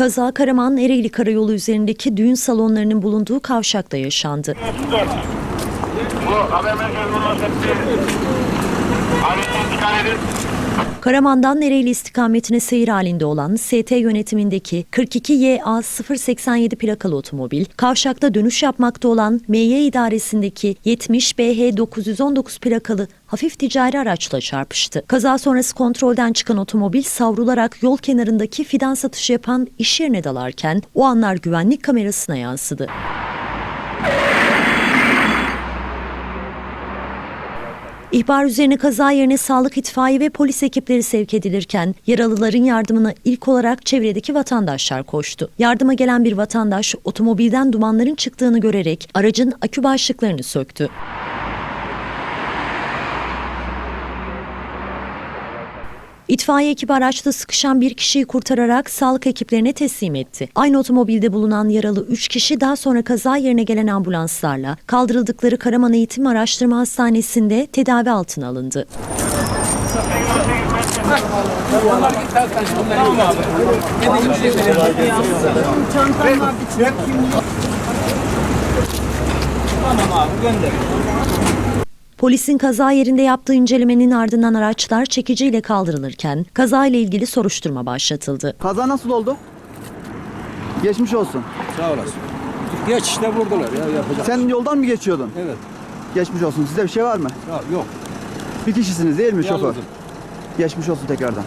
Kaza Karaman Ereğli Karayolu üzerindeki düğün salonlarının bulunduğu kavşakta yaşandı. Bu Karaman'dan Ereğli istikametine seyir halinde olan ST yönetimindeki 42YA 087 plakalı otomobil, kavşakta dönüş yapmakta olan MY idaresindeki 70 BH 919 plakalı hafif ticari araçla çarpıştı. Kaza sonrası kontrolden çıkan otomobil savrularak yol kenarındaki fidan satışı yapan iş yerine dalarken o anlar güvenlik kamerasına yansıdı. İhbar üzerine kaza yerine sağlık itfaiye ve polis ekipleri sevk edilirken yaralıların yardımına ilk olarak çevredeki vatandaşlar koştu. Yardıma gelen bir vatandaş otomobilden dumanların çıktığını görerek aracın akü başlıklarını söktü. İtfaiye ekibi araçta sıkışan bir kişiyi kurtararak sağlık ekiplerine teslim etti. Aynı otomobilde bulunan yaralı 3 kişi daha sonra kaza yerine gelen ambulanslarla kaldırıldıkları Karaman Eğitim Araştırma Hastanesi'nde tedavi altına alındı. Polisin kaza yerinde yaptığı incelemenin ardından araçlar çekiciyle kaldırılırken kazayla ilgili soruşturma başlatıldı. Kaza nasıl oldu? Geçmiş olsun. Sağ olasın. Geç işte vurdular ya yapacak. Sen yoldan mı geçiyordun? Evet. Geçmiş olsun. Sizde bir şey var mı? Ya, yok. Bir kişisiniz değil mi şoför? Yalnızım. Geçmiş olsun tekrardan.